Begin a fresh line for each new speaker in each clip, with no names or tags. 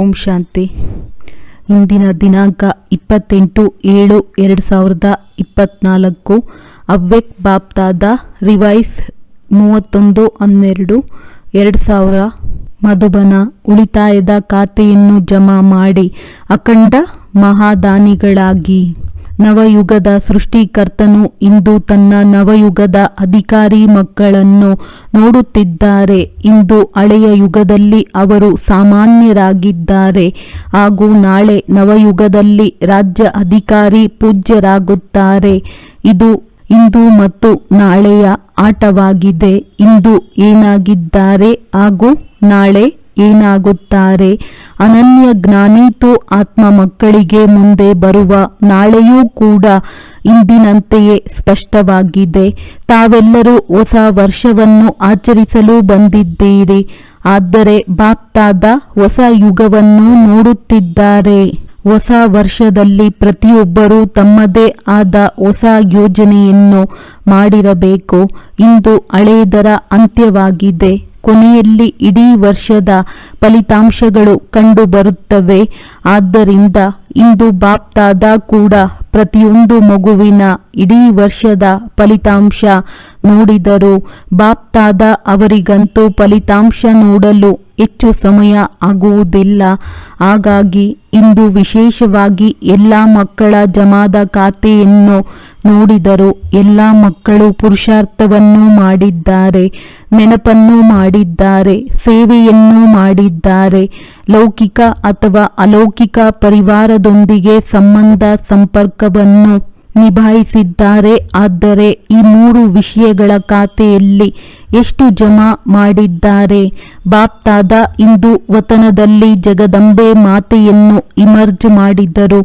ಓಂ ಶಾಂತಿ. ಇಂದಿನ ದಿನಾಂಕ ಇಪ್ಪತ್ತೆಂಟು ಏಳು ಎರಡು ಸಾವಿರದ ಇಪ್ಪತ್ನಾಲ್ಕು. ಅವ್ವೆಕ್ ಬಾಪ್ತಾದ ರಿವೈಸ್ ಮೂವತ್ತೊಂದು ಹನ್ನೆರಡು ಎರಡು ಸಾವಿರ ಮಧುಬನ ಉಳಿತಾಯದ ಖಾತೆಯನ್ನು ಜಮಾ ಮಾಡಿ ಅಖಂಡ ಮಹಾದಾನಿಗಳಾಗಿ. ನವಯುಗದ ಸೃಷ್ಟಿಕರ್ತನು ಇಂದು ತನ್ನ ನವಯುಗದ ಅಧಿಕಾರಿ ಮಕ್ಕಳನ್ನು ನೋಡುತ್ತಿದ್ದಾರೆ. ಇಂದು ಹಳೆಯ ಯುಗದಲ್ಲಿ ಅವರು ಸಾಮಾನ್ಯರಾಗಿದ್ದಾರೆ. ಹಾಗೂ ನಾಳೆ ನವಯುಗದಲ್ಲಿ ರಾಜ್ಯ ಅಧಿಕಾರಿ ಪೂಜ್ಯರಾಗುತ್ತಾರೆ. ಇದು ಇಂದು ಮತ್ತು ನಾಳೆಯ ಆಟವಾಗಿದೆ. ಇಂದು ಏನಾಗಿದ್ದಾರೆ ಹಾಗೂ ನಾಳೆ ಏನಾಗುತ್ತಾರೆ? ಅನನ್ಯ ಜ್ಞಾನೀತು ಆತ್ಮ ಮಕ್ಕಳಿಗೆ ಮುಂದೆ ಬರುವ ನಾಳೆಯೂ ಕೂಡ ಇಂದಿನಂತೆಯೇ ಸ್ಪಷ್ಟವಾಗಿದೆ. ತಾವೆಲ್ಲರೂ ಹೊಸ ವರ್ಷವನ್ನು ಆಚರಿಸಲು ಬಂದಿದ್ದೀರಿ. ಆದರೆ ಬಾಪ್ತಾದ ಹೊಸ ಯುಗವನ್ನು ನೋಡುತ್ತಿದ್ದಾರೆ. ಹೊಸ ವರ್ಷದಲ್ಲಿ ಪ್ರತಿಯೊಬ್ಬರೂ ತಮ್ಮದೇ ಆದ ಹೊಸ ಯೋಜನೆಯನ್ನು ಮಾಡಿರಬೇಕು. ಇಂದು ಹಳೆಯದರ ಅಂತ್ಯವಾಗಿದೆ. ಕೊನೆಯಲ್ಲಿ ಇಡೀ ವರ್ಷದ ಫಲಿತಾಂಶಗಳು ಕಂಡುಬರುತ್ತವೆ. ಆದ್ದರಿಂದ ಇಂದು ಬಾಪ್ತಾದ ಕೂಡ ಪ್ರತಿಯೊಂದು ಮಗುವಿನ ಇಡೀ ವರ್ಷದ ಫಲಿತಾಂಶ ನೋಡಿದರು ಬಾಪ್ತಾದ ಅವರಿಗಂತೂ ಫಲಿತಾಂಶ ನೋಡಲು ಹೆಚ್ಚು ಸಮಯ ಆಗುವುದಿಲ್ಲ. ಹಾಗಾಗಿ ಇಂದು ವಿಶೇಷವಾಗಿ ಎಲ್ಲ ಮಕ್ಕಳ ಜಮಾದ ಖಾತೆಯನ್ನು ನೋಡಿದರು ಎಲ್ಲ ಮಕ್ಕಳು ಪುರುಷಾರ್ಥವನ್ನು ಮಾಡಿದ್ದಾರೆ, ನೆನಪನ್ನು ಮಾಡಿದ್ದಾರೆ, ಸೇವೆಯನ್ನು ಮಾಡಿದ್ದಾರೆ. ಲೌಕಿಕ ಅಥವಾ ಅಲೌಕಿಕ ಪರಿವಾರದೊಂದಿಗೆ ಸಂಬಂಧ ಸಂಪರ್ಕವನ್ನು ನಿಭಾಯಿಸಿದ್ದಾರೆ. ಆದರೆ ಈ ಮೂರು ವಿಷಯಗಳ ಖಾತೆಯಲ್ಲಿ ಎಷ್ಟು ಜಮಾ ಮಾಡಿದ್ದಾರೆ? ಬಾಪ್ತಾದ ಇಂದು ವತನದಲ್ಲಿ ಜಗದಂಬೆ ಮಾತೆಯನ್ನು ಇಮರ್ಜ್ ಮಾಡಿದ್ದರು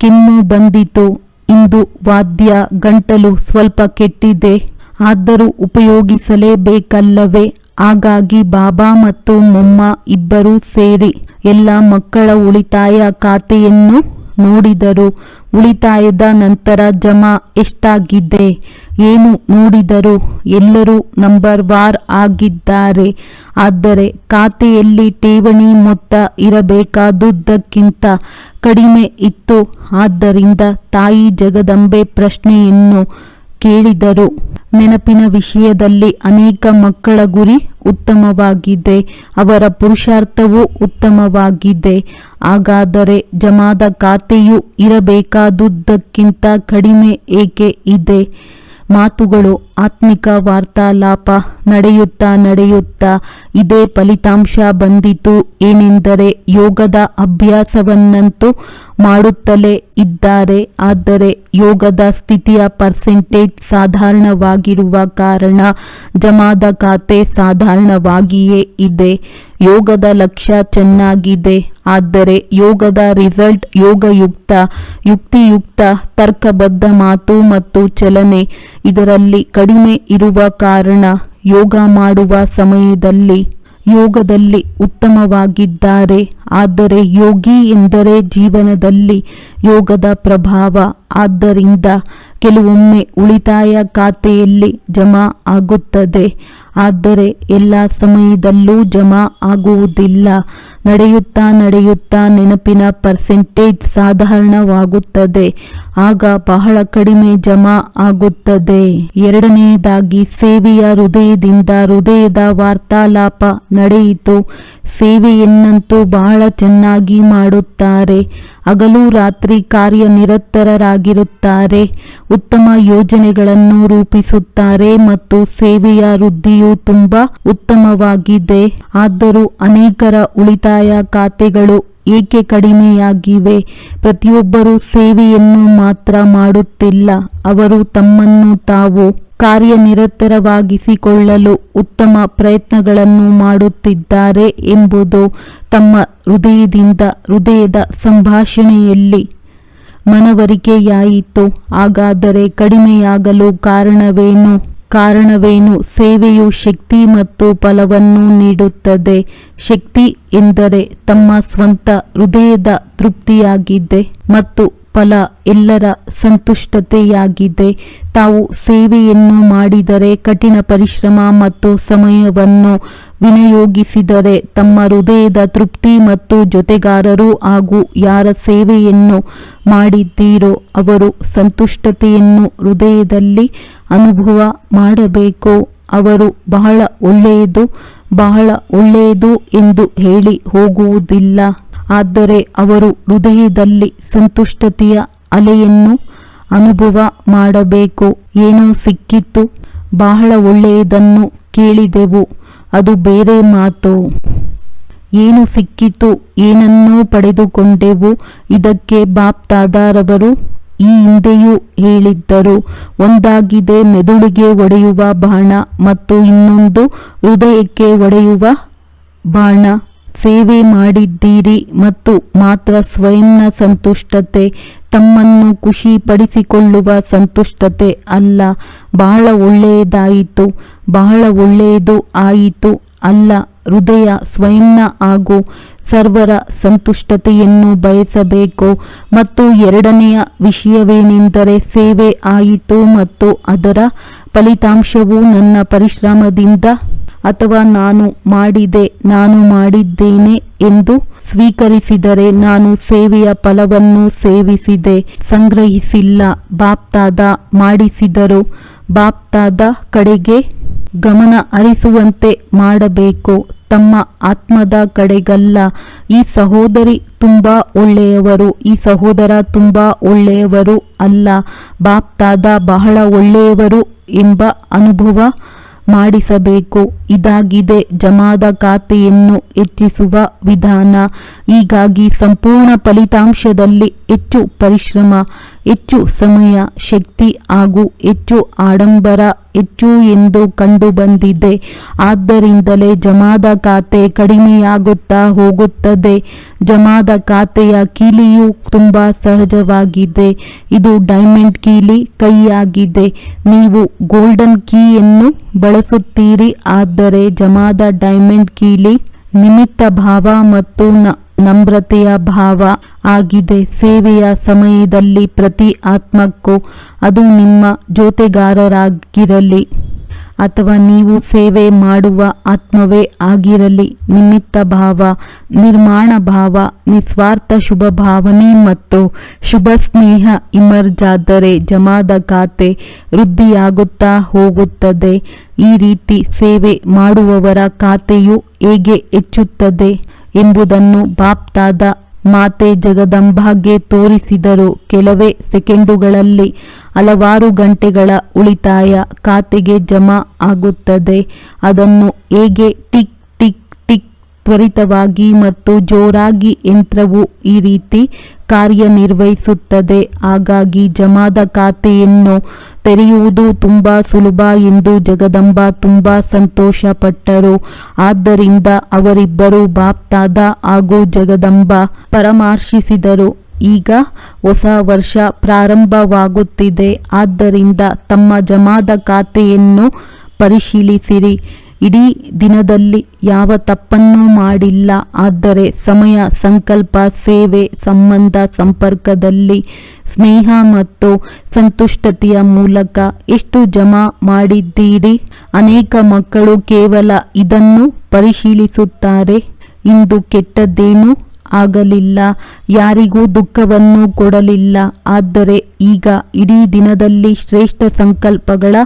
ಕೆಮ್ಮು ಬಂದಿತು. ಇಂದು ವಾದ್ಯ ಗಂಟಲು ಸ್ವಲ್ಪ ಕೆಟ್ಟಿದೆ. ಆದರೂ ಉಪಯೋಗಿಸಲೇಬೇಕಲ್ಲವೇ? ಹಾಗಾಗಿ ಬಾಬಾ ಮತ್ತು ಮೊಮ್ಮ ಇಬ್ಬರೂ ಸೇರಿ ಎಲ್ಲ ಮಕ್ಕಳ ಉಳಿತಾಯ ಖಾತೆಯನ್ನು ನೋಡಿದರು ಉಳಿತಾಯದ ನಂತರ ಜಮಾ ಎಷ್ಟಾಗಿದೆ? ಏನು ನೋಡಿದರು ಎಲ್ಲರೂ ನಂಬರ್ ವಾರ್ ಆಗಿದ್ದಾರೆ. ಆದರೆ ಖಾತೆಯಲ್ಲಿ ಠೇವಣಿ ಮೊತ್ತ ಇರಬೇಕಾದುದಕ್ಕಿಂತ ಕಡಿಮೆ ಇತ್ತು. ಆದ್ದರಿಂದ ತಾಯಿ ಜಗದಂಬೆ ಪ್ರಶ್ನೆಯನ್ನು ಕೇಳಿದರು. ನೆನಪಿನ ವಿಷಯದಲ್ಲಿ ಅನೇಕ ಮಕ್ಕಳ ಗುರಿ ಉತ್ತಮವಾಗಿದೆ. ಅವರ ಪುರುಷಾರ್ಥವೂ ಉತ್ತಮವಾಗಿದೆ. ಹಾಗಾದರೆ ಜಮಾದ ಖಾತೆಯು ಇರಬೇಕಾದುದಕ್ಕಿಂತ ಕಡಿಮೆ ಏಕೆ ಇದೆ? ಮಾತುಗಳು, ಆತ್ಮಿಕ ವಾರ್ತಾಲಾಪ ನಡೆಯುತ್ತಾ ನಡೆಯುತ್ತಾ ಇದೇ ಫಲಿತಾಂಶ ಬಂದಿತು. ಏನೆಂದರೆ ಯೋಗದ ಅಭ್ಯಾಸವನ್ನಂತೂ ಮಾಡುತ್ತಲೇ ಇದ್ದಾರೆ. ಆದರೆ ಯೋಗದ ಸ್ಥಿತಿಯ ಪರ್ಸೆಂಟೇಜ್ ಸಾಧಾರಣವಾಗಿರುವ ಕಾರಣ ಜಮಾದ ಖಾತೆ ಸಾಧಾರಣವಾಗಿಯೇ ಇದೆ. ಯೋಗದ ಲಕ್ಷ್ಯ ಚೆನ್ನಾಗಿದೆ. ಆದರೆ ಯೋಗದ ರಿಸಲ್ಟ್ ಯೋಗಯುಕ್ತ, ಯುಕ್ತಿಯುಕ್ತ, ತರ್ಕಬದ್ಧ ಮಾತು ಮತ್ತು ಚಲನೆ ಇದರಲ್ಲಿ ಕಡಿಮೆ ಇರುವ ಕಾರಣ ಯೋಗ ಮಾಡುವ ಸಮಯದಲ್ಲಿ ಯೋಗದಲ್ಲಿ ಉತ್ತಮವಾಗಿದ್ದಾರೆ. ಆದರೆ ಯೋಗಿ ಎಂದರೆ ಜೀವನದಲ್ಲಿ ಯೋಗದ ಪ್ರಭಾವ. ಆದ್ದರಿಂದ ಕೆಲವೊಮ್ಮೆ ಉಳಿತಾಯ ಖಾತೆಯಲ್ಲಿ ಜಮಾ ಆಗುತ್ತದೆ. ಆದರೆ ಎಲ್ಲ ಸಮಯದಲ್ಲೂ ಜಮಾ ಆಗುವುದಿಲ್ಲ. ನಡೆಯುತ್ತಾ ನಡೆಯುತ್ತಾ ನೆನಪಿನ ಪರ್ಸೆಂಟೇಜ್ ಸಾಧಾರಣವಾಗುತ್ತದೆ. ಆಗ ಬಹಳ ಕಡಿಮೆ ಜಮಾ ಆಗುತ್ತದೆ. ಎರಡನೆಯದಾಗಿ ಸೇವೆಯ ಹೃದಯದಿಂದ ಹೃದಯದ ವಾರ್ತಾಲಾಪ ನಡೆಯಿತು. ಸೇವೆಯನ್ನಂತೂ ಬಹಳ ಚೆನ್ನಾಗಿ ಮಾಡುತ್ತಾರೆ. ಹಗಲು ರಾತ್ರಿ ಕಾರ್ಯನಿರತರಾಗಿರುತ್ತಾರೆ ಉತ್ತಮ ಯೋಜನೆಗಳನ್ನು ರೂಪಿಸುತ್ತಾರೆ ಮತ್ತು ಸೇವೆಯ ವೃದ್ಧಿಯು ತುಂಬಾ ಉತ್ತಮವಾಗಿದೆ. ಆದರೂ ಅನೇಕರ ಉಳಿತಾಯ ಖಾತೆಗಳು ಏಕೆ ಕಡಿಮೆಯಾಗಿವೆ? ಪ್ರತಿಯೊಬ್ಬರೂ ಸೇವೆಯನ್ನು ಮಾತ್ರ ಮಾಡುತ್ತಿಲ್ಲ. ಅವರು ತಮ್ಮನ್ನು ತಾವು ಕಾರ್ಯನಿರತರವಾಗಿಸಿಕೊಳ್ಳಲು ಉತ್ತಮ ಪ್ರಯತ್ನಗಳನ್ನು ಮಾಡುತ್ತಿದ್ದಾರೆ ಎಂಬುದು ತಮ್ಮ ಹೃದಯದಿಂದ ಹೃದಯದ ಸಂಭಾಷಣೆಯಲ್ಲಿ ಮನವರಿಕೆಯಾಯಿತು. ಹಾಗಾದರೆ ಕಡಿಮೆಯಾಗಲು ಕಾರಣವೇನು? ಕಾರಣವೇನು? ಸೇವೆಯು ಶಕ್ತಿ ಮತ್ತು ಫಲವನ್ನು ನೀಡುತ್ತದೆ. ಶಕ್ತಿ ಎಂದರೆ ತಮ್ಮ ಸ್ವಂತ ಹೃದಯದ ತೃಪ್ತಿಯಾಗಿದೆ ಮತ್ತು ಫಲ ಎಲ್ಲರ ಸಂತುಷ್ಟತೆಯಾಗಿದೆ. ತಾವು ಸೇವೆಯನ್ನು ಮಾಡಿದರೆ, ಕಠಿಣ ಪರಿಶ್ರಮ ಮತ್ತು ಸಮಯವನ್ನು ವಿನಿಯೋಗಿಸಿದರೆ ತಮ್ಮ ಹೃದಯದ ತೃಪ್ತಿ ಮತ್ತು ಜೊತೆಗಾರರು ಹಾಗೂ ಯಾರ ಸೇವೆಯನ್ನು ಮಾಡಿದ್ದೀರೋ ಅವರು ಸಂತುಷ್ಟತೆಯನ್ನು ಹೃದಯದಲ್ಲಿ ಅನುಭವ ಮಾಡಬೇಕು. ಅವರು ಬಹಳ ಒಳ್ಳೆಯದು ಬಹಳ ಒಳ್ಳೆಯದು ಎಂದು ಹೇಳಿ ಹೋಗುವುದಿಲ್ಲ. ಆದರೆ ಅವರು ಹೃದಯದಲ್ಲಿ ಸಂತುಷ್ಟತೆಯ ಅಲೆಯನ್ನು ಅನುಭವ ಮಾಡಬೇಕು. ಏನೋ ಸಿಕ್ಕಿತ್ತು ಬಹಳ ಒಳ್ಳೆಯದನ್ನು ಕೇಳಿದೆವು. ಅದು ಬೇರೆ ಮಾತು. ಏನು ಸಿಕ್ಕಿತು, ಏನನ್ನೂ ಪಡೆದುಕೊಂಡೆವು. ಇದಕ್ಕೆ ಬಾಪ್ತಾದಾರವರು ಈ ಹಿಂದೆಯೂ ಹೇಳಿದ್ದರು. ಒಂದಾಗಿದೆ, ಮೆದುಳಿಗೆ ಒಡೆಯುವ ಬಾಣ ಮತ್ತು ಇನ್ನೊಂದು ಹೃದಯಕ್ಕೆ ಒಡೆಯುವ ಬಾಣ. ಸೇವೆ ಮಾಡಿದ್ದೀರಿ ಮತ್ತು ಮಾತ್ರ ಸ್ವಯಂನ ಸಂತುಷ್ಟತೆ, ತಮ್ಮನ್ನು ಖುಷಿಪಡಿಸಿಕೊಳ್ಳುವ ಸಂತುಷ್ಟತೆ ಅಲ್ಲ. ಬಹಳ ಒಳ್ಳೆಯದಾಯಿತು, ಬಹಳ ಒಳ್ಳೆಯದು ಆಯಿತು ಅಲ್ಲ. ಹೃದಯ ಸ್ವಯಂನ ಹಾಗೂ ಸರ್ವರ ಸಂತುಷ್ಟತೆಯನ್ನು ಬಯಸಬೇಕು. ಮತ್ತು ಎರಡನೆಯ ವಿಷಯವೇನೆಂದರೆ ಸೇವೆ ಆಯಿತು ಮತ್ತು ಅದರ ಫಲಿತಾಂಶವು ನನ್ನ ಪರಿಶ್ರಮದಿಂದ ಅಥವಾ ನಾನು ಮಾಡಿದೆ, ನಾನು ಮಾಡಿದ್ದೇನೆ ಎಂದು ಸ್ವೀಕರಿಸಿದರೆ ನಾನು ಸೇವೆಯ ಫಲವನ್ನು ಸೇವಿಸಿದೆ, ಸಂಗ್ರಹಿಸಿಲ್ಲ. ಬಾಪ್ತಾದ ಮಾಡಿಸಿದರು ಬಾಪ್ತಾದ ಕಡೆಗೆ ಗಮನ ಹರಿಸುವಂತೆ ಮಾಡಬೇಕು. ತಮ್ಮ ಆತ್ಮದ ಕಡೆಗಲ್ಲ. ಈ ಸಹೋದರಿ ತುಂಬಾ ಒಳ್ಳೆಯವರು, ಈ ಸಹೋದರ ತುಂಬಾ ಒಳ್ಳೆಯವರು ಅಲ್ಲ. ಬಾಪ್ತಾದ ಬಹಳ ಒಳ್ಳೆಯವರು ಎಂಬ ಅನುಭವ ಮಾಡಿಸಬೇಕು. ಇದಾಗಿದೆ ಜಮಾದ ಖಾತೆಯನ್ನು ಹೆಚ್ಚಿಸುವ ವಿಧಾನ. ಹೀಗಾಗಿ ಸಂಪೂರ್ಣ ಫಲಿತಾಂಶದಲ್ಲಿ ಹೆಚ್ಚು ಪರಿಶ್ರಮ, ಹೆಚ್ಚು ಸಮಯ, ಶಕ್ತಿ ಹಾಗೂ ಹೆಚ್ಚು ಆಡಂಬರ ಹೆಚ್ಚು ಎಂದು ಕಂಡುಬಂದಿದೆ. ಆದ್ದರಿಂದಲೇ ಜಮಾದ ಖಾತೆ ಕಡಿಮೆಯಾಗುತ್ತಾ ಹೋಗುತ್ತದೆ. ಜಮಾದ ಖಾತೆಯ ಕೀಲಿಯು ತುಂಬಾ ಸಹಜವಾಗಿದೆ. ಇದು ಡೈಮಂಡ್ ಕೀಲಿ ಕೈಯಾಗಿದೆ. ನೀವು ಗೋಲ್ಡನ್ ಕೀಯನ್ನು ಬಳಸುತ್ತೀರಿ, ಆದರೆ ಜಮಾದ ಡೈಮಂಡ್ ಕೀಲಿ ನಿಮಿತ್ತ ಭಾವ ಮತ್ತು ನಮ್ರತೆಯ ಭಾವ ಆಗಿದೆ. ಸೇವೆಯ ಸಮಯದಲ್ಲಿ ಪ್ರತಿ ಆತ್ಮಕ್ಕೂ ಅದು ನಿಮ್ಮ ಜೊತೆಗಾರರಾಗಿರಲಿ. ಅಥವಾ ನೀವು ಸೇವೆ ಮಾಡುವ ಆತ್ಮವೇ ಆಗಿರಲಿ, ನಿಮಿತ್ತ ಭಾವ, ನಿರ್ಮಾಣ ಭಾವ, ನಿಸ್ವಾರ್ಥ ಶುಭ ಭಾವನೆ ಮತ್ತು ಶುಭ ಸ್ನೇಹ ಇಮರ್ಜಾದರೆ ಜಮಾದ ಖಾತೆ ವೃದ್ಧಿಯಾಗುತ್ತಾ ಹೋಗುತ್ತದೆ. ಈ ರೀತಿ ಸೇವೆ ಮಾಡುವವರ ಖಾತೆಯು ಹೇಗೆ ಹೆಚ್ಚುತ್ತದೆ ಎಂಬುದನ್ನು ಬಾಪ್ತಾದ ಮಾತೆ ಜಗದಂಬಾಗೆ ತೋರಿಸಿದರು. ಕೆಲವೇ ಸೆಕೆಂಡುಗಳಲ್ಲಿ ಹಲವಾರು ಗಂಟೆಗಳ ಉಳಿತಾಯ ಖಾತೆಗೆ ಜಮಾ ಆಗುತ್ತದೆ. ಅದನ್ನು ಹೇಗೆ ಟಿಕ್ ಟಿಕ್ ಟಿಕ್ ತ್ವರಿತವಾಗಿ ಮತ್ತು ಜೋರಾಗಿ ಯಂತ್ರವು ಈ ರೀತಿ ಕಾರ್ಯನಿರ್ವಹಿಸುತ್ತದೆ. ಹಾಗಾಗಿ ಜಮಾದ ಖಾತೆಯನ್ನು ತೆರೆಯುವುದು ತುಂಬಾ ಸುಲಭ ಎಂದು ಜಗದಂಬ ತುಂಬಾ ಸಂತೋಷಪಟ್ಟರು. ಆದ್ದರಿಂದ ಅವರಿಬ್ಬರು ಬಾಪ್ತಾದ ಹಾಗೂ ಜಗದಂಬ ಪರಾಮರ್ಶಿಸಿದರು. ಈಗ ಹೊಸ ವರ್ಷ ಪ್ರಾರಂಭವಾಗುತ್ತಿದೆ. ಆದ್ದರಿಂದ ತಮ್ಮ ಜಮಾದ ಖಾತೆಯನ್ನು ಪರಿಶೀಲಿಸಿರಿ. ಇಡೀ ದಿನದಲ್ಲಿ ಯಾವ ತಪ್ಪನ್ನೂ ಮಾಡಿಲ್ಲ. ಆದರೆ ಸಮಯ, ಸಂಕಲ್ಪ, ಸೇವೆ, ಸಂಬಂಧ, ಸಂಪರ್ಕದಲ್ಲಿ ಸ್ನೇಹ ಮತ್ತು ಸಂತುಷ್ಟತೆಯ ಮೂಲಕ ಎಷ್ಟು ಜಮಾ ಮಾಡಿದ್ದೀರಿ? ಅನೇಕ ಮಕ್ಕಳು ಕೇವಲ ಇದನ್ನು ಪರಿಶೀಲಿಸುತ್ತಾರೆ. ಇಂದು ಕೆಟ್ಟದ್ದೇನು ಆಗಲಿಲ್ಲ. ಯಾರಿಗೂ ದುಃಖವನ್ನು ಕೊಡಲಿಲ್ಲ. ಆದರೆ ಈಗ ಇಡೀ ದಿನದಲ್ಲಿ ಶ್ರೇಷ್ಠ ಸಂಕಲ್ಪಗಳ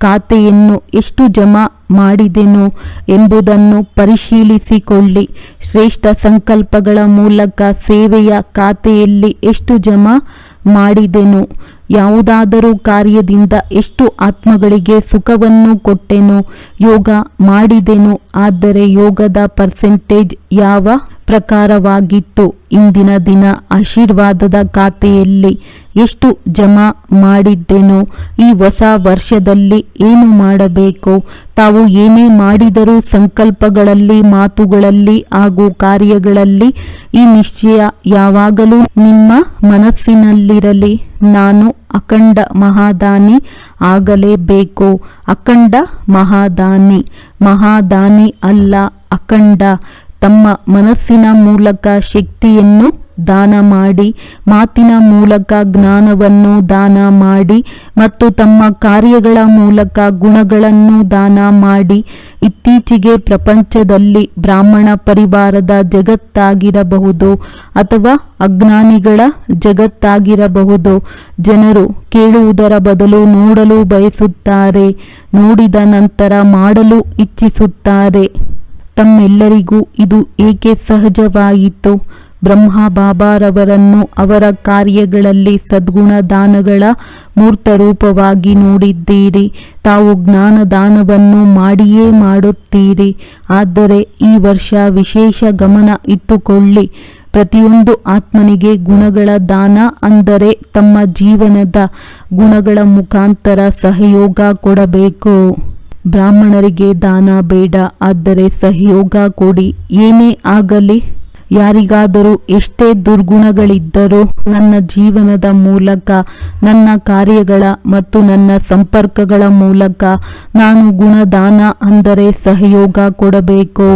ಖಾತೆಯನ್ನು ಎಷ್ಟು ಜಮಾ ಮಾಡಿದೆನು ಎಂಬುದನ್ನು ಪರಿಶೀಲಿಸಿಕೊಳ್ಳಿ. ಶ್ರೇಷ್ಠ ಸಂಕಲ್ಪಗಳ ಮೂಲಕ ಸೇವೆಯ ಖಾತೆಯಲ್ಲಿ ಎಷ್ಟು ಜಮಾ ಮಾಡಿದೆನು, ಯಾವುದಾದರೂ ಕಾರ್ಯದಿಂದ ಎಷ್ಟು ಆತ್ಮಗಳಿಗೆ ಸುಖವನ್ನು ಕೊಟ್ಟೆನು, ಯೋಗ ಮಾಡಿದೆನು, ಆದರೆ ಯೋಗದ ಪರ್ಸೆಂಟೇಜ್ ಯಾವ? ಪ್ರಕಾರವಾಗಿತ್ತು. ಇಂದಿನ ದಿನ ಆಶೀರ್ವಾದದ ಖಾತೆಯಲ್ಲಿ ಎಷ್ಟು ಜಮಾ ಮಾಡಿದ್ದೇನೋ, ಈ ಹೊಸ ವರ್ಷದಲ್ಲಿ ಏನು ಮಾಡಬೇಕು, ತಾವು ಏನೇ ಮಾಡಿದರೂ ಸಂಕಲ್ಪಗಳಲ್ಲಿ, ಮಾತುಗಳಲ್ಲಿ ಹಾಗೂ ಕಾರ್ಯಗಳಲ್ಲಿ ಈ ನಿಶ್ಚಯ ಯಾವಾಗಲೂ ನಿಮ್ಮ ಮನಸ್ಸಿನಲ್ಲಿರಲಿ. ನಾನು ಅಖಂಡ ಮಹಾದಾನಿ ಆಗಲೇಬೇಕು. ಅಖಂಡ ಮಹಾದಾನಿ. ಮಹಾದಾನಿ ಅಲ್ಲ ಅಖಂಡ. ತಮ್ಮ ಮನಸ್ಸಿನ ಮೂಲಕ ಶಕ್ತಿಯನ್ನು ದಾನ ಮಾಡಿ, ಮಾತಿನ ಮೂಲಕ ಜ್ಞಾನವನ್ನು ದಾನ ಮಾಡಿ ಮತ್ತು ತಮ್ಮ ಕಾರ್ಯಗಳ ಮೂಲಕ ಗುಣಗಳನ್ನು ದಾನ ಮಾಡಿ. ಇತ್ತೀಚೆಗೆ ಪ್ರಪಂಚದಲ್ಲಿ ಬ್ರಾಹ್ಮಣ ಪರಿವಾರದ ಜಗತ್ತಾಗಿರಬಹುದು ಅಥವಾ ಅಜ್ಞಾನಿಗಳ ಜಗತ್ತಾಗಿರಬಹುದು. ಜನರು ಕೇಳುವುದರ ಬದಲು ನೋಡಲು ಬಯಸುತ್ತಾರೆ, ನೋಡಿದ ನಂತರ ಮಾಡಲು ಇಚ್ಛಿಸುತ್ತಾರೆ. ತಮ್ಮೆಲ್ಲರಿಗೂ ಇದು ಏಕೆ ಸಹಜವಾಯಿತು? ಬ್ರಹ್ಮ ಬಾಬಾರವರನ್ನು ಅವರ ಕಾರ್ಯಗಳಲ್ಲಿ ಸದ್ಗುಣ ದಾನಗಳ ಮೂರ್ತ ರೂಪವಾಗಿ ನೋಡಿದ್ದೀರಿ. ತಾವು ಜ್ಞಾನ ದಾನವನ್ನು ಮಾಡಿಯೇ ಮಾಡುತ್ತೀರಿ. ಆದರೆ ಈ ವರ್ಷ ವಿಶೇಷ ಗಮನ ಇಟ್ಟುಕೊಳ್ಳಿ. ಪ್ರತಿಯೊಂದು ಆತ್ಮನಿಗೆ ಗುಣಗಳ ದಾನ ಅಂದರೆ ತಮ್ಮ ಜೀವನದ ಗುಣಗಳ ಮುಖಾಂತರ ಸಹಯೋಗ ಕೊಡಬೇಕು. ಬ್ರಾಹ್ಮಣರಿಗೆ ದಾನ ಬೇಡ, ಆದರೆ ಸಹಯೋಗ ಕೊಡಿ. ಏನೇ ಆಗಲಿ, ಯಾರಿಗಾದರೂ ಎಷ್ಟೇ ದುರ್ಗುಣಗಳಿದ್ದರೂ ನನ್ನ ಜೀವನದ ಮೂಲಕ, ನನ್ನ ಕಾರ್ಯಗಳ ಮತ್ತು ನನ್ನ ಸಂಪರ್ಕಗಳ ಮೂಲಕ ನಾನು ಗುಣದಾನ ಅಂದರೆ ಸಹಯೋಗ ಕೊಡಬೇಕು.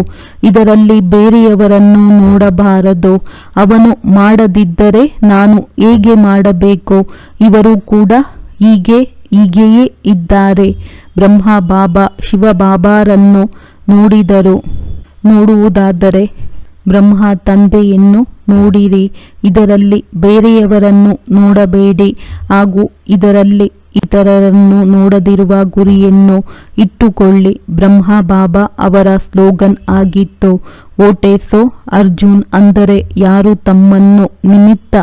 ಇದರಲ್ಲಿ ಬೇರೆಯವರನ್ನು ನೋಡಬಾರದು. ಅವನು ಮಾಡದಿದ್ದರೆ ನಾನು ಹೇಗೆ ಮಾಡಬೇಕು? ಇವರು ಕೂಡ ಹೀಗೆ, ಹೀಗೆಯೇ ಇದ್ದಾರೆ. ಬ್ರಹ್ಮ ಬಾಬಾ ಶಿವ ಬಾಬಾರನ್ನು ನೋಡಿದರು. ನೋಡುವುದಾದರೆ ಬ್ರಹ್ಮ ತಂದೆಯನ್ನು ನೋಡಿರಿ, ಇದರಲ್ಲಿ ಬೇರೆಯವರನ್ನು ನೋಡಬೇಡಿ ಹಾಗೂ ಇದರಲ್ಲಿ ಇತರರನ್ನು ನೋಡದಿರುವ ಗುರಿಯನ್ನು ಇಟ್ಟುಕೊಳ್ಳಿ. ಬ್ರಹ್ಮ ಬಾಬಾ ಅವರ ಸ್ಲೋಗನ್ ಆಗಿತ್ತು, ಓಟೇಸೋ ಅರ್ಜುನ್, ಅಂದರೆ ಯಾರು ತಮ್ಮನ್ನು ನಿಮಿತ್ತ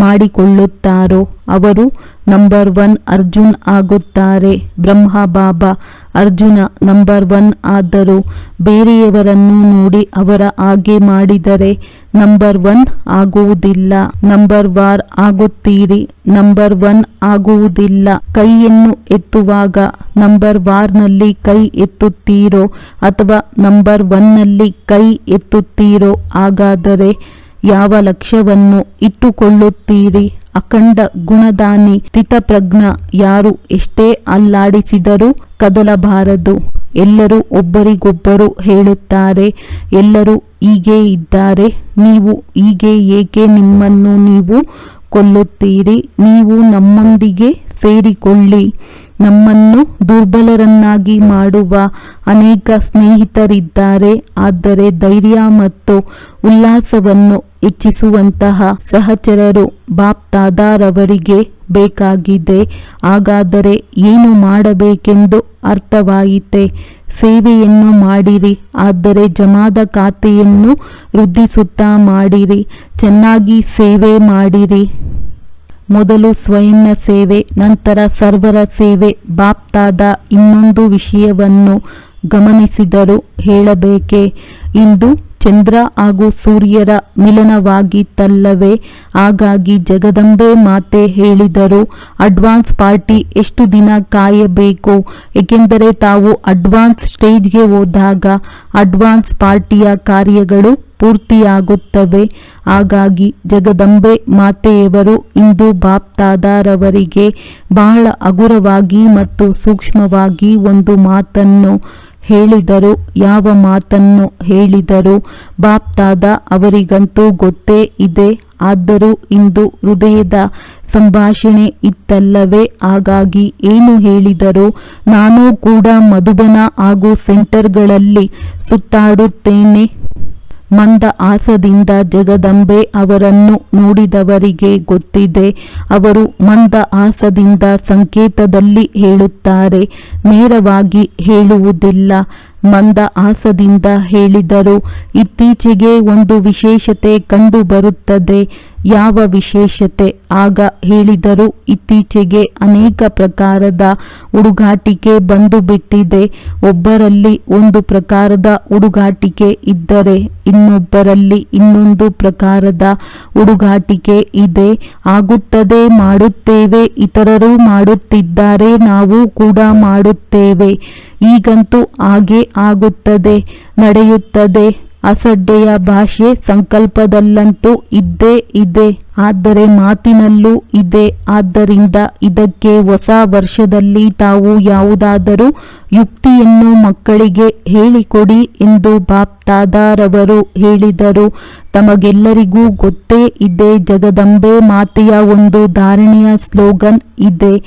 ಮಾಡಿಕೊಳ್ಳುತ್ತಾರೋ? ಅವರು ನಂಬರ್ ಒನ್ ಅರ್ಜುನ್ ಆಗುತ್ತಾರೆ. ಬ್ರಹ್ಮ ಬಾಬಾ, ಅರ್ಜುನ ನಂಬರ್ ಒನ್ ಆದರೂ ಬೇರೆಯವರನ್ನು ನೋಡಿ ಅವರ ಹಾಗೆ ಮಾಡಿದರೆ ನಂಬರ್ ಒನ್ ಆಗುವುದಿಲ್ಲ. ನಂಬರ್ ವಾರ್ ಆಗುತ್ತೀರಿ. ನಂಬರ್ ಒನ್ ಆಗುವುದಿಲ್ಲ. ಕೈಯನ್ನು ಎತ್ತುವಾಗ ನಂಬರ್ ವಾರ್ನಲ್ಲಿ ಕೈ ಎತ್ತುತ್ತೀರೋ ಅಥವಾ ನಂಬರ್ ಒನ್ನಲ್ಲಿ ಕೈ ಎತ್ತುತ್ತೀರೋ? ಹಾಗಾದರೆ ಯಾವ ಲಕ್ಷ್ಯವನ್ನು ಇಟ್ಟುಕೊಳ್ಳುತ್ತೀರಿ? ಅಖಂಡ ಗುಣದಾನಿ ತಿತಪ್ರಜ್ಞ ಯಾರು ಎಷ್ಟೇ ಅಲ್ಲಾಡಿಸಿದರೂ ಕದಲಬಾರದು. ಎಲ್ಲರೂ ಒಬ್ಬರಿಗೊಬ್ಬರು ಹೇಳುತ್ತಾರೆ, ಎಲ್ಲರೂ ಹೀಗೆ ಇದ್ದಾರೆ, ನೀವು ಹೀಗೆ ಏಕೆ ನಿಮ್ಮನ್ನು ನೀವು ಕೊಲ್ಲುತ್ತೀರಿ? ನೀವು ನಮ್ಮೊಂದಿಗೆ ಸೇರಿಕೊಳ್ಳಿ. ನಮ್ಮನ್ನು ದುರ್ಬಲರನ್ನಾಗಿ ಮಾಡುವ ಅನೇಕ ಸ್ನೇಹಿತರಿದ್ದಾರೆ. ಆದರೆ ಧೈರ್ಯ ಮತ್ತು ಉಲ್ಲಾಸವನ್ನು ಹೆಚ್ಚಿಸುವಂತಹ ಸಹಚರರು ಬಾಪ್ ದಾದಾರವರಿಗೆ ಬೇಕಾಗಿದೆ. ಹಾಗಾದರೆ ಏನು ಮಾಡಬೇಕೆಂದು ಅರ್ಥವಾಯಿತೆ. ಸೇವೆಯನ್ನು ಮಾಡಿರಿ, ಆದರೆ ಜಮಾದ ಖಾತೆಯನ್ನು ವೃದ್ಧಿಸುತ್ತಾ ಮಾಡಿರಿ. ಚೆನ್ನಾಗಿ ಸೇವೆ ಮಾಡಿರಿ. ಮೊದಲು ಸ್ವಯಂ ಸೇವೆ ನಂತರ ಸರ್ವರ ಸೇವೆ ಬಾಪ್ತಾದ ಇನ್ನೊಂದು ವಿಷಯವನ್ನು ಗಮನಿಸಿದರು ಹೇಳಬೇಕೆ? ಇಂದು ಚಂದ್ರ ಹಾಗೂ ಸೂರ್ಯರ ಮಿಲನವಾಗಿತ್ತಲ್ಲವೇ? ಹಾಗಾಗಿ ಜಗದಂಬೆ ಮಾತೆ ಹೇಳಿದರು, ಅಡ್ವಾನ್ಸ್ ಪಾರ್ಟಿ ಎಷ್ಟು ದಿನ ಕಾಯಬೇಕು? ಏಕೆಂದರೆ ತಾವು ಅಡ್ವಾನ್ಸ್ ಸ್ಟೇಜ್ಗೆ ಹೋದಾಗ ಅಡ್ವಾನ್ಸ್ ಪಾರ್ಟಿಯ ಕಾರ್ಯಗಳು ಪೂರ್ತಿಯಾಗುತ್ತವೆ. ಹಾಗಾಗಿ ಜಗದಂಬೆ ಮಾತೆಯವರು ಇಂದು ಬಾಪ್ತಾದಾರವರಿಗೆ ಬಹಳ ಹಗುರವಾಗಿ ಮತ್ತು ಸೂಕ್ಷ್ಮವಾಗಿ ಒಂದು ಮಾತನ್ನು ಹೇಳಿದರು. ಯಾವ ಮಾತನ್ನು ಹೇಳಿದರು? ಬಾಪ್ತಾದ ಅವರಿಗಂತೂ ಗೊತ್ತೇ ಇದೆ. ಆದರೂ ಇಂದು ಹೃದಯದ ಸಂಭಾಷಣೆ ಇತ್ತಲ್ಲವೇ? ಹಾಗಾಗಿ ಏನು ಹೇಳಿದರು? ನಾನು ಕೂಡ ಮಧುಬನ ಹಾಗೂ ಸೆಂಟರ್ಗಳಲ್ಲಿ ಸುತ್ತಾಡುತ್ತೇನೆ. ಮಂದ ಆಸದಿಂದ ಜಗದಂಬೆ ಅವರನ್ನು ನೋಡಿದವರಿಗೆ ಗೊತ್ತಿದೆ. ಅವರು ಮಂದ ಆಸದಿಂದ ಸಂಕೇತದಲ್ಲಿ ಹೇಳುತ್ತಾರೆ, ನೇರವಾಗಿ ಹೇಳುವುದಿಲ್ಲ. ಮಂದ ಆಸದಿಂದ ಹೇಳಿದರು, ಇತ್ತೀಚೆಗೆ ಒಂದು ವಿಶೇಷತೆ ಕಂಡು ಬರುತ್ತದೆ ಯಾವ ವಿಶೇಷತೆ? ಆಗ ಹೇಳಿದರೂ, ಇತ್ತೀಚೆಗೆ ಅನೇಕ ಪ್ರಕಾರದ ಹುಡುಗಾಟಿಕೆ ಬಂದು ಬಿಟ್ಟಿದೆ ಒಬ್ಬರಲ್ಲಿ ಒಂದು ಪ್ರಕಾರದ ಹುಡುಗಾಟಿಕೆ ಇದ್ದರೆ ಇನ್ನೊಬ್ಬರಲ್ಲಿ ಇನ್ನೊಂದು ಪ್ರಕಾರದ ಹುಡುಗಾಟಿಕೆ ಇದೆ. ಆಗುತ್ತದೆ, ಮಾಡುತ್ತೇವೆ, ಇತರರು ಮಾಡುತ್ತಿದ್ದಾರೆ, ನಾವು ಕೂಡ ಮಾಡುತ್ತೇವೆ. ಈಗಂತೂ ಹಾಗೆ ಆಗುತ್ತದೆ, ನಡೆಯುತ್ತದೆ. ಅಸಡ್ಡೆಯ ಭಾಷೆ ಸಂಕಲ್ಪದಲ್ಲಂತೂ ಇದ್ದೇ ಇದೆ. ಆದರೆ ಮಾತಿನಲ್ಲೂ ಇದೆ. ಆದ್ದರಿಂದ ಇದಕ್ಕೆ ಹೊಸ ವರ್ಷದಲ್ಲಿ ತಾವು ಯಾವುದಾದರೂ ಯುಕ್ತಿಯನ್ನು ಮಕ್ಕಳಿಗೆ ಹೇಳಿಕೊಡಿ ಎಂದು ಬಾಪ್ತಾದಾರವರು ಹೇಳಿದರು. ತಮಗೆಲ್ಲರಿಗೂ ಗೊತ್ತೇ ಇದೆ, ಜಗದಂಬೆ ಮಾತೆಯ ಒಂದು ಧಾರಣೆಯ ಸ್ಲೋಗನ್ ಇದೆ.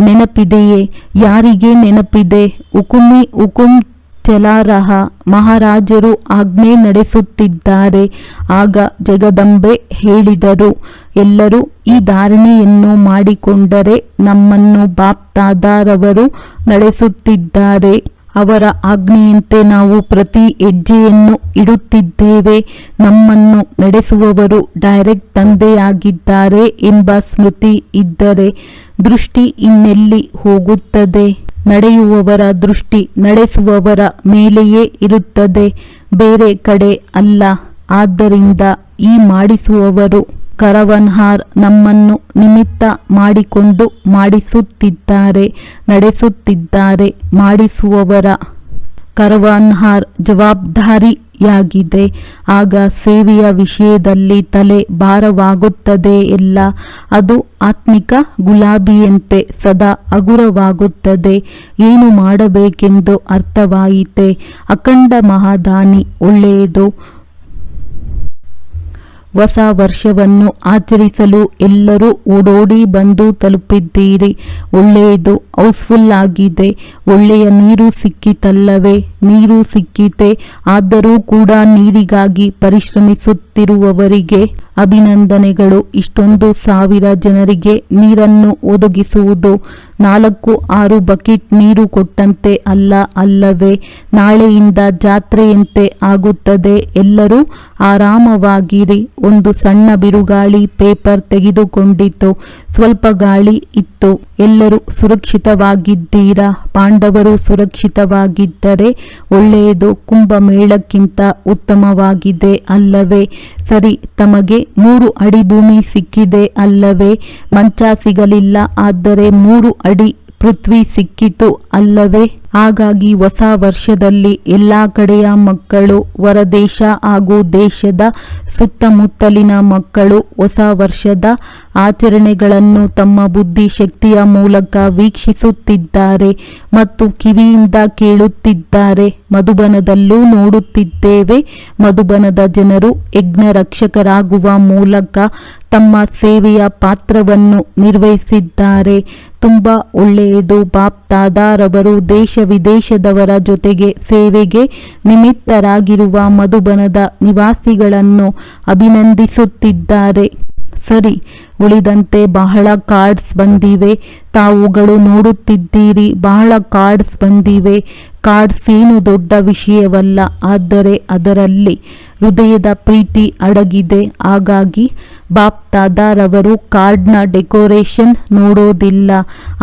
ನೆನಪಿದೆಯೇ? ಯಾರಿಗೆ ನೆನಪಿದೆ? ಉಕುಮಿ ಹುಕುಂ ಚಲಾರಹ ಮಹಾರಾಜರು ಆಜ್ಞೆ ನಡೆಸುತ್ತಿದ್ದಾರೆ. ಆಗ ಜಗದಂಬೆ ಹೇಳಿದರು, ಎಲ್ಲರೂ ಈ ಧಾರಣೆಯನ್ನು ಮಾಡಿಕೊಂಡರೆ ನಮ್ಮನ್ನು ಬಾಪ್ತಾದಾರವರು ನಡೆಸುತ್ತಿದ್ದಾರೆ. ಅವರ ಆಜ್ಞೆಯಂತೆ ನಾವು ಪ್ರತಿ ಹೆಜ್ಜೆಯನ್ನು ಇಡುತ್ತಿದ್ದೇವೆ. ನಮ್ಮನ್ನು ನಡೆಸುವವರು ಡೈರೆಕ್ಟ್ ತಂದೆಯಾಗಿದ್ದಾರೆ ಎಂಬ ಸ್ಮೃತಿ ಇದ್ದರೆ ದೃಷ್ಟಿ ಇನ್ನೆಲ್ಲಿ ಹೋಗುತ್ತದೆ? ನಡೆಯುವವರ ದೃಷ್ಟಿ ನಡೆಸುವವರ ಮೇಲೆಯೇ ಇರುತ್ತದೆ. ಬೇರೆ ಕಡೆ ಅಲ್ಲ. ಆದ್ದರಿಂದ ಈ ಮಾಡಿಸುವವರು ಕರವನ್ಹಾರ್ ನಮ್ಮನ್ನು ನಿಮಿತ್ತ ಮಾಡಿಕೊಂಡು ಮಾಡಿಸುತ್ತಿದ್ದಾರೆ, ನಡೆಸುತ್ತಿದ್ದಾರೆ, ಮಾಡಿಸುವವರ ಕರವಾನ್ಹಾರ್ ಜವಾಬ್ದಾರಿಯಾಗಿದೆ. ಆಗ ಸೇವೆಯ ವಿಷಯದಲ್ಲಿ ತಲೆ ಭಾರವಾಗುತ್ತದೆ ಎಲ್ಲ. ಅದು ಆತ್ಮಿಕ ಗುಲಾಬಿಯಂತೆ ಸದಾ ಹಗುರವಾಗುತ್ತದೆ. ಏನು ಮಾಡಬೇಕೆಂದು ಅರ್ಥವಾಯಿತೆ. ಅಖಂಡ ಮಹಾದಾನಿ ಒಳ್ಳೆಯದು. ಹೊಸ ವರ್ಷವನ್ನು ಆಚರಿಸಲು ಎಲ್ಲರೂ ಓಡೋಡಿ ಬಂದು ತಲುಪಿದ್ದೀರಿ. ಒಳ್ಳೆಯದು, ಹೌಸ್ಫುಲ್ ಆಗಿದೆ. ಒಳ್ಳೆಯ ನೀರು ಸಿಕ್ಕಿತಲ್ಲವೇ? ನೀರು ಸಿಕ್ಕಿತೆ. ಆದರೂ ಕೂಡ ನೀರಿಗಾಗಿ ಪರಿಶ್ರಮಿಸುತ್ತಿರುವವರಿಗೆ ಅಭಿನಂದನೆಗಳು. ಇಷ್ಟೊಂದು ಸಾವಿರ ಜನರಿಗೆ ನೀರನ್ನು ಒದಗಿಸುವುದು ನಾಲ್ಕು ಆರು ಬಕೆಟ್ ನೀರು ಕೊಟ್ಟಂತೆ ಅಲ್ಲ, ಅಲ್ಲವೇ, ನಾಳೆಯಿಂದ ಜಾತ್ರೆಯಂತೆ ಆಗುತ್ತದೆ. ಎಲ್ಲರೂ ಆರಾಮವಾಗಿರಿ. ಒಂದು ಸಣ್ಣ ಬಿರುಗಾಳಿ ಪೇಪರ್ ತೆಗೆದುಕೊಂಡಿತು. ಸ್ವಲ್ಪ ಗಾಳಿ ಇತ್ತು. ಎಲ್ಲರೂ ಸುರಕ್ಷಿತವಾಗಿದ್ದೀರಾ? ಪಾಂಡವರು ಸುರಕ್ಷಿತವಾಗಿದ್ದರೆ ಒಳ್ಳೆಯದು. ಕುಂಭಮೇಳಕ್ಕಿಂತ ಉತ್ತಮವಾಗಿದೆ, ಅಲ್ಲವೇ. ಸರಿ, ತಮಗೆ ಮೂರು ಅಡಿ ಭೂಮಿ ಸಿಕ್ಕಿದೆ ಅಲ್ಲವೇ ಮಂಚ ಸಿಗಲಿಲ್ಲ ಆದರೆ ಮೂರು ಅಡಿ ಪೃಥ್ವಿ ಸಿಕ್ಕಿತು ಅಲ್ಲವೇ? ಹಾಗಾಗಿ ಹೊಸ ವರ್ಷದಲ್ಲಿ ಎಲ್ಲಾ ಕಡೆಯ ಮಕ್ಕಳು, ಹೊರದೇಶ ಹಾಗೂ ದೇಶದ ಸುತ್ತಮುತ್ತಲಿನ ಮಕ್ಕಳು ಹೊಸ ವರ್ಷದ ಆಚರಣೆಗಳನ್ನು ತಮ್ಮ ಬುದ್ಧಿಶಕ್ತಿಯ ಮೂಲಕ ವೀಕ್ಷಿಸುತ್ತಿದ್ದಾರೆ ಮತ್ತು ಕಿವಿಯಿಂದ ಕೇಳುತ್ತಿದ್ದಾರೆ. ಮಧುಬನದಲ್ಲೂ ನೋಡುತ್ತಿದ್ದೇವೆ. ಮಧುಬನದ ಜನರು ಯಜ್ಞ ರಕ್ಷಕರಾಗುವ ಮೂಲಕ ತಮ್ಮ ಸೇವೆಯ ಪಾತ್ರವನ್ನು ನಿರ್ವಹಿಸಿದ್ದಾರೆ. ತುಂಬ ಒಳ್ಳೆಯದು. ಬಾಪ್ ದಾದಾರವರು ದೇಶ ವಿದೇಶದವರ ಜೊತೆಗೆ ಸೇವೆಗೆ ನಿಮಿತ್ತರಾಗಿರುವ ಮಧುಬನದ ನಿವಾಸಿಗಳನ್ನು ಅಭಿನಂದಿಸುತ್ತಿದ್ದಾರೆ. ಸರಿ, ಉಳಿದಂತೆ ಬಹಳ ಕಾರ್ಡ್ಸ್ ಬಂದಿವೆ. ತಾವುಗಳು ನೋಡುತ್ತಿದ್ದೀರಿ, ಬಹಳ ಕಾರ್ಡ್ಸ್ ಬಂದಿವೆ. ಕಾರ್ಡ್ಸ್ ಏನು ದೊಡ್ಡ ವಿಷಯವಲ್ಲ, ಆದರೆ ಅದರಲ್ಲಿ ಹೃದಯದ ಪ್ರೀತಿ ಅಡಗಿದೆ. ಹಾಗಾಗಿ ಬಾಪ್ ದಾದಾರವರು ಕಾರ್ಡ್ನ ಡೆಕೋರೇಷನ್ ನೋಡೋದಿಲ್ಲ,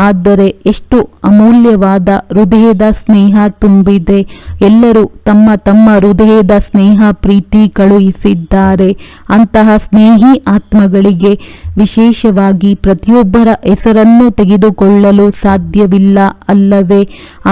ಆದರೆ ಎಷ್ಟು ಅಮೂಲ್ಯವಾದ ಹೃದಯದ ಸ್ನೇಹ ತುಂಬಿದೆ. ಎಲ್ಲರೂ ತಮ್ಮ ತಮ್ಮ ಹೃದಯದ ಸ್ನೇಹ ಪ್ರೀತಿ ಕಳುಹಿಸಿದ್ದಾರೆ. ಅಂತಹ ಸ್ನೇಹಿ ಆತ್ಮಗಳಿಗೆ ವಿಶೇಷವಾಗಿ ಪ್ರತಿಯೊಬ್ಬರ ಹೆಸರನ್ನು ತೆಗೆದುಕೊಳ್ಳಲು ಸಾಧ್ಯವಿಲ್ಲ ಅಲ್ಲವೇ?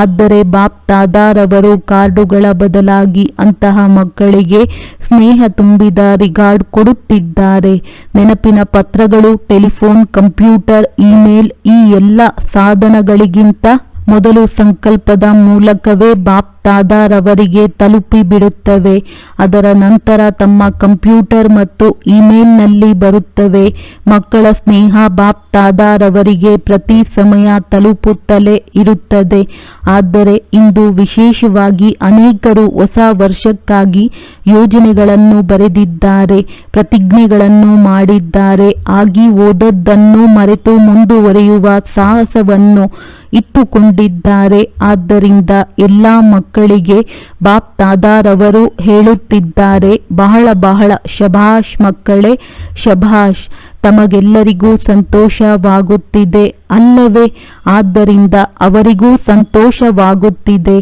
ಆದರೆ ಬಾಪ್ ದಾದಾರವರು ಕಾರ್ಡುಗಳ ಬದಲಾಗಿ ಅಂತಹ ಮಕ್ಕಳಿಗೆ ಸ್ನೇಹ ತುಂಬಿದ ರಿಗಾರ್ಡ್ ಕೊಡುತ್ತಿದ್ದಾರೆ. ನೆನಪಿನ ಪತ್ರಗಳು, ಟೆಲಿಫೋನ್, ಕಂಪ್ಯೂಟರ್, ಇಮೇಲ್ ಈ ಎಲ್ಲ ಸಾಧನಗಳಿಗಿಂತ ಮೊದಲು ಸಂಕಲ್ಪದ ಮೂಲಕವೇ ಬಾಪ್ ದಾದಾರವರಿಗೆ ತಲುಪಿ ಬಿಡುತ್ತವೆ. ಅದರ ನಂತರ ತಮ್ಮ ಕಂಪ್ಯೂಟರ್ ಮತ್ತು ಇಮೇಲ್ನಲ್ಲಿ ಬರುತ್ತವೆ. ಮಕ್ಕಳ ಸ್ನೇಹ ಬಾಪ್ ತಾದಾರವರಿಗೆ ಪ್ರತಿ ಸಮಯ ತಲುಪುತ್ತಲೇ ಇರುತ್ತದೆ. ಆದರೆ ಇಂದು ವಿಶೇಷವಾಗಿ ಅನೇಕರು ಹೊಸ ವರ್ಷಕ್ಕಾಗಿ ಯೋಜನೆಗಳನ್ನು ಬರೆದಿದ್ದಾರೆ, ಪ್ರತಿಜ್ಞೆಗಳನ್ನು ಮಾಡಿದ್ದಾರೆ. ಆಗಿ ಓದದ್ದನ್ನು ಮರೆತು ಮುಂದುವರಿಯುವ ಸಾಹಸವನ್ನು ಇಟ್ಟುಕೊಂಡಿದ್ದಾರೆ. ಆದ್ದರಿಂದ ಎಲ್ಲಾ ಮಕ್ಕಳಿಗೆ ಬಾಪ್ ದಾದಾರವರು ಹೇಳುತ್ತಿದ್ದಾರೆ. ಬಹಳ ಬಹಳ ಶಭಾಷ್ ಮಕ್ಕಳೇ ಶಭಾಷ್. ತಮಗೆಲ್ಲರಿಗೂ ಸಂತೋಷವಾಗುತ್ತಿದೆ ಅಲ್ಲವೇ? ಆದ್ದರಿಂದ ಅವರಿಗೂ ಸಂತೋಷವಾಗುತ್ತಿದೆ.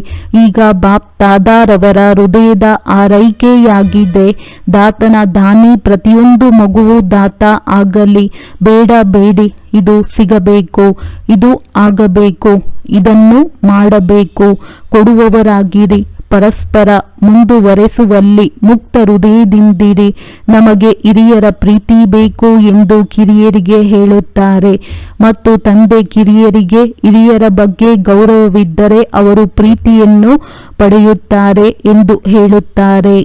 ಈಗ ಬಾಪ್ ದಾದಾರವರ ಹೃದಯದ ಆರೈಕೆಯಾಗಿದೆ. ದಾತನ ದಾನಿ ಪ್ರತಿಯೊಂದು ಮಗುವು ದಾತ ಆಗಲಿ. ಬೇಡ, ಬೇಡಿ, ಇದು ಸಿಗಬೇಕು, ಇದು ಆಗಬೇಕು, ಇದನ್ನು ಮಾಡಬೇಕು. ಕೊಡುವವರಾಗಿರಿ. ಪರಸ್ಪರ ಮುಂದುವರೆಸುವಲ್ಲಿ ಮುಕ್ತ ಹೃದಯದಿಂದಿರಿ. ನಮಗೆ ಹಿರಿಯರ ಪ್ರೀತಿ ಬೇಕು ಎಂದು ಕಿರಿಯರಿಗೆ ಹೇಳುತ್ತಾರೆ. ಮತ್ತು ತಂದೆ ಕಿರಿಯರಿಗೆ, ಹಿರಿಯರ ಬಗ್ಗೆ ಗೌರವವಿದ್ದರೆ ಅವರು ಪ್ರೀತಿಯನ್ನು ಪಡೆಯುತ್ತಾರೆ ಎಂದು ಹೇಳುತ್ತಾರೆ.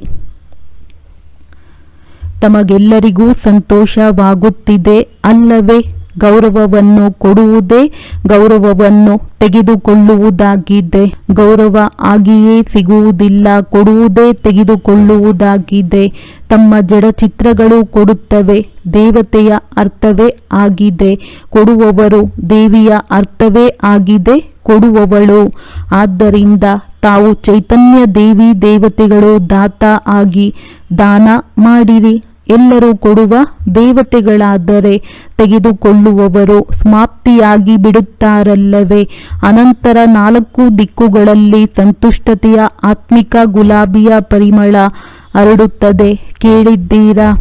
ತಮಗೆಲ್ಲರಿಗೂ ಸಂತೋಷವಾಗುತ್ತಿದೆ ಅಲ್ಲವೇ? ಗೌರವವನ್ನು ಕೊಡುವುದೇ, ಗೌರವವನ್ನು ತೆಗೆದುಕೊಳ್ಳುವುದಾಗಿದೆ. ಗೌರವ ಆಗಿಯೇ ಸಿಗುವುದಿಲ್ಲ, ಕೊಡುವುದೇ ತೆಗೆದುಕೊಳ್ಳುವುದಾಗಿದೆ. ತಮ್ಮ ಜಡಚಿತ್ರಗಳು ಕೊಡುತ್ತವೆ, ದೇವತೆಯ ಅರ್ಥವೇ ಆಗಿದೆ. ಕೊಡುವವರು ದೇವಿಯ ಅರ್ಥವೇ ಆಗಿದೆ, ಕೊಡುವವಳು. ಆದ್ದರಿಂದ ತಾವು ಚೈತನ್ಯ ದೇವಿ ದೇವತೆಗಳು, ದಾತ ಆಗಿ ದಾನ ಮಾಡಿರಿ. ಎಲ್ಲರೂ ಕೊಡುವ ದೇವತೆಗಳಾದರೆ ತೆಗೆದುಕೊಳ್ಳುವವರು ಸಮಾಪ್ತಿಯಾಗಿ ಬಿಡುತ್ತಾರಲ್ಲವೇ? ಅನಂತರ ನಾಲ್ಕು ದಿಕ್ಕುಗಳಲ್ಲಿ ಸಂತುಷ್ಟತೆಯ ಆತ್ಮಿಕ ಗುಲಾಬಿಯ ಪರಿಮಳ ಹರಡುತ್ತದೆ. ಕೇಳಿದ್ದೀರಾ?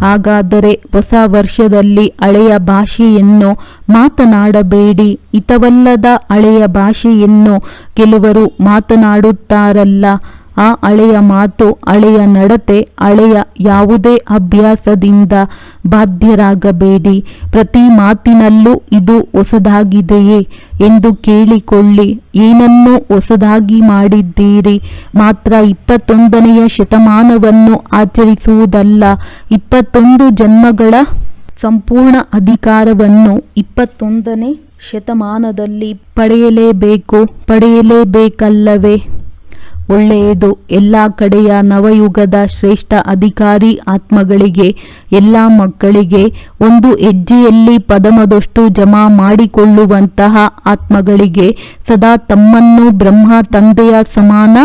ಹಾಗಾದರೆ ಹೊಸ ವರ್ಷದಲ್ಲಿ ಹಳೆಯ ಭಾಷೆಯನ್ನು ಮಾತನಾಡಬೇಡಿ. ಹಿತವಲ್ಲದ ಹಳೆಯ ಭಾಷೆಯನ್ನು ಕೆಲವರು ಮಾತನಾಡುತ್ತಾರಲ್ಲ. ಆ ಹಳೆಯ ಮಾತು ಹಳೆಯ ನಡತೆ ಹಳೆಯ ಯಾವುದೇ ಅಭ್ಯಾಸದಿಂದ ಬಾಧ್ಯರಾಗಬೇಡಿ. ಪ್ರತಿ ಮಾತಿನಲ್ಲೂ ಇದು ಹೊಸದಾಗಿದೆಯೇ ಎಂದು ಕೇಳಿಕೊಳ್ಳಿ. ಏನನ್ನು ಹೊಸದಾಗಿ ಮಾಡಿದ್ದೀರಿ? ಮಾತ್ರ ಇಪ್ಪತ್ತೊಂದನೆಯ ಶತಮಾನವನ್ನು ಆಚರಿಸುವುದಲ್ಲ, ಇಪ್ಪತ್ತೊಂದು ಜನ್ಮಗಳ ಸಂಪೂರ್ಣ ಅಧಿಕಾರವನ್ನು ಇಪ್ಪತ್ತೊಂದನೇ ಶತಮಾನದಲ್ಲಿ ಪಡೆಯಲೇಬೇಕು, ಪಡೆಯಲೇಬೇಕಲ್ಲವೇ? ಒಳ್ಳೆಯದು. ಎಲ್ಲ ಕಡೆಯ ನವಯುಗದ ಶ್ರೇಷ್ಠ ಅಧಿಕಾರಿ ಆತ್ಮಗಳಿಗೆ, ಎಲ್ಲ ಮಕ್ಕಳಿಗೆ ಒಂದು ಹೆಜ್ಜೆಯಲ್ಲಿ ಪದಮದಷ್ಟು ಜಮಾ ಮಾಡಿಕೊಳ್ಳುವಂತಹ ಆತ್ಮಗಳಿಗೆ ಸದಾ ತಮ್ಮನ್ನು ಬ್ರಹ್ಮ ತಂದೆಯ ಸಮಾನ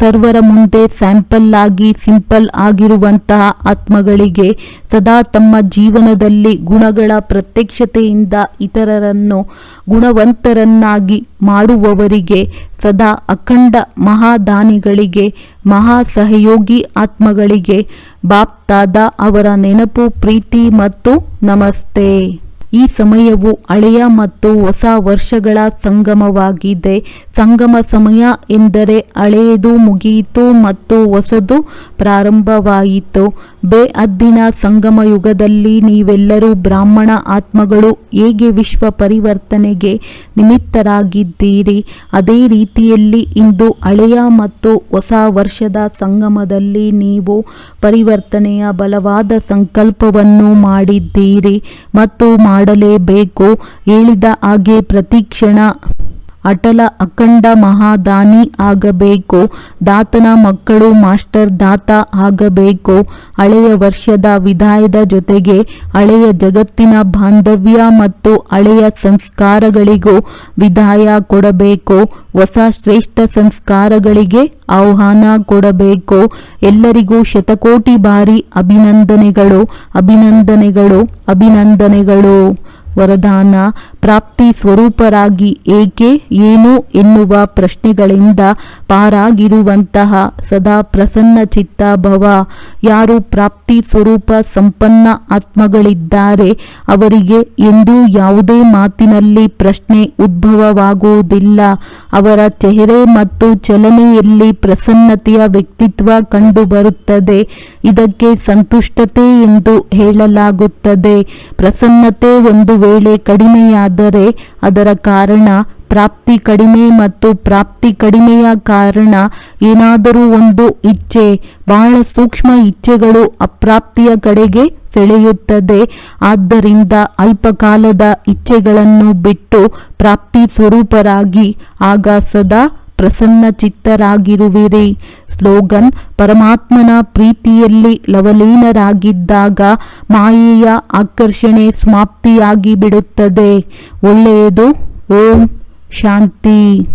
ಸರ್ವರ ಮುಂದೆ ಸ್ಯಾಂಪಲ್ ಆಗಿ ಸಿಂಪಲ್ ಆಗಿರುವಂತಹ ಆತ್ಮಗಳಿಗೆ ಸದಾ ತಮ್ಮ ಜೀವನದಲ್ಲಿ ಗುಣಗಳ ಪ್ರತ್ಯಕ್ಷತೆಯಿಂದ ಇತರರನ್ನು ಗುಣವಂತರನ್ನಾಗಿ ಮಾಡುವವರಿಗೆ ಸದಾ ಅಖಂಡ ಮಹಾದಾನಿಗಳಿಗೆ ಮಹಾ ಸಹಯೋಗಿ ಆತ್ಮಗಳಿಗೆ ಬಾಪ್ತಾದ ಅವರ ನೆನಪು ಪ್ರೀತಿ ಮತ್ತು ನಮಸ್ತೆ. ಈ ಸಮಯವು ಹಳೆಯ ಮತ್ತು ಹೊಸ ವರ್ಷಗಳ ಸಂಗಮವಾಗಿದೆ. ಸಂಗಮ ಸಮಯ ಎಂದರೆ ಹಳೆಯದು ಮುಗಿಯಿತು ಮತ್ತು ಹೊಸದು ಪ್ರಾರಂಭವಾಯಿತು. ಬೇಅದ್ದಿನ ಸಂಗಮ ಯುಗದಲ್ಲಿ ನೀವೆಲ್ಲರೂ ಬ್ರಾಹ್ಮಣ ಆತ್ಮಗಳು ಹೇಗೆ ವಿಶ್ವ ಪರಿವರ್ತನೆಗೆ ನಿಮಿತ್ತರಾಗಿದ್ದೀರಿ? ಅದೇ ರೀತಿಯಲ್ಲಿ ಇಂದು ಹಳೆಯ ಮತ್ತು ಹೊಸ ವರ್ಷದ ಸಂಗಮದಲ್ಲಿ ನೀವು ಪರಿವರ್ತನೆಯ ಬಲವಾದ ಸಂಕಲ್ಪವನ್ನು ಮಾಡಿದ್ದೀರಿ ಮತ್ತು ಮಾಡಲೇಬೇಕು ಹೇಳಿದ ಹಾಗೆ ಪ್ರತಿಕ್ಷಣ ಅಟಲ ಅಖಂಡ ಮಹಾದಾನಿ ಆಗಬೇಕು. ದಾತನ ಮಕ್ಕಳು ಮಾಸ್ಟರ್ ದಾತ ಆಗಬೇಕು. ಹಳೆಯ ವರ್ಷದ ವಿದಾಯದ ಜೊತೆಗೆ ಹಳೆಯ ಜಗತ್ತಿನ ಬಾಂಧವ್ಯ ಮತ್ತು ಹಳೆಯ ಸಂಸ್ಕಾರಗಳಿಗೂ ವಿದಾಯ ಕೊಡಬೇಕು. ಹೊಸ ಶ್ರೇಷ್ಠ ಸಂಸ್ಕಾರಗಳಿಗೆ ಆಹ್ವಾನ ಕೊಡಬೇಕು. ಎಲ್ಲರಿಗೂ ಶತಕೋಟಿ ಬಾರಿ ಅಭಿನಂದನೆಗಳು ಅಭಿನಂದನೆಗಳು ಅಭಿನಂದನೆಗಳು. ವರದಾನ ಪ್ರಾಪ್ತಿ ಸ್ವರೂಪರಾಗಿ ಏಕೆ ಏನು ಎನ್ನುವ ಪ್ರಶ್ನೆಗಳಿಂದ ಪಾರಾಗಿರುವಂತಹ ಸದಾ ಪ್ರಸನ್ನ ಚಿತ್ತ ಭವ. ಯಾರು ಪ್ರಾಪ್ತಿ ಸ್ವರೂಪ ಸಂಪನ್ನ ಆತ್ಮಗಳಿದ್ದಾರೆ ಅವರಿಗೆ ಎಂದೂ ಯಾವುದೇ ಮಾತಿನಲ್ಲಿ ಪ್ರಶ್ನೆ ಉದ್ಭವವಾಗುವುದಿಲ್ಲ. ಅವರ ಚೆಹರೆ ಮತ್ತು ಚಲನೆಯಲ್ಲಿ ಪ್ರಸನ್ನತೆಯ ವ್ಯಕ್ತಿತ್ವ ಕಂಡುಬರುತ್ತದೆ. ಇದಕ್ಕೆ ಸಂತುಷ್ಟತೆ ಎಂದು ಹೇಳಲಾಗುತ್ತದೆ. ಪ್ರಸನ್ನತೆ ಒಂದು ವೇಳೆ ಕಡಿಮೆಯಾದರೆ ಅದರ ಕಾರಣ ಪ್ರಾಪ್ತಿ ಕಡಿಮೆ ಮತ್ತು ಪ್ರಾಪ್ತಿ ಕಡಿಮೆಯ ಕಾರಣ ಏನಾದರೂ ಒಂದು ಇಚ್ಛೆ, ಬಹಳ ಸೂಕ್ಷ್ಮ ಇಚ್ಛೆಗಳು ಅಪ್ರಾಪ್ತಿಯ ಕಡೆಗೆ ಸೆಳೆಯುತ್ತದೆ. ಆದ್ದರಿಂದ ಅಲ್ಪಕಾಲದ ಇಚ್ಛೆಗಳನ್ನು ಬಿಟ್ಟು ಪ್ರಾಪ್ತಿ ಸ್ವರೂಪರಾಗಿ ಆಗ ಸದಾ ಪ್ರಸನ್ನ ಚಿತ್ತರಾಗಿರುವಿರಿ ಸ್ಲೋಗನ್ ಪರಮಾತ್ಮನ ಪ್ರೀತಿಯಲ್ಲಿ ಲವಲೀನರಾಗಿದ್ದಾಗ ಮಾಯೆಯ ಆಕರ್ಷಣೆ ಸಮಾಪ್ತಿಯಾಗಿ ಬಿಡುತ್ತದೆ ಒಳ್ಳೆಯದು. ಓಂ ಶಾಂತಿ.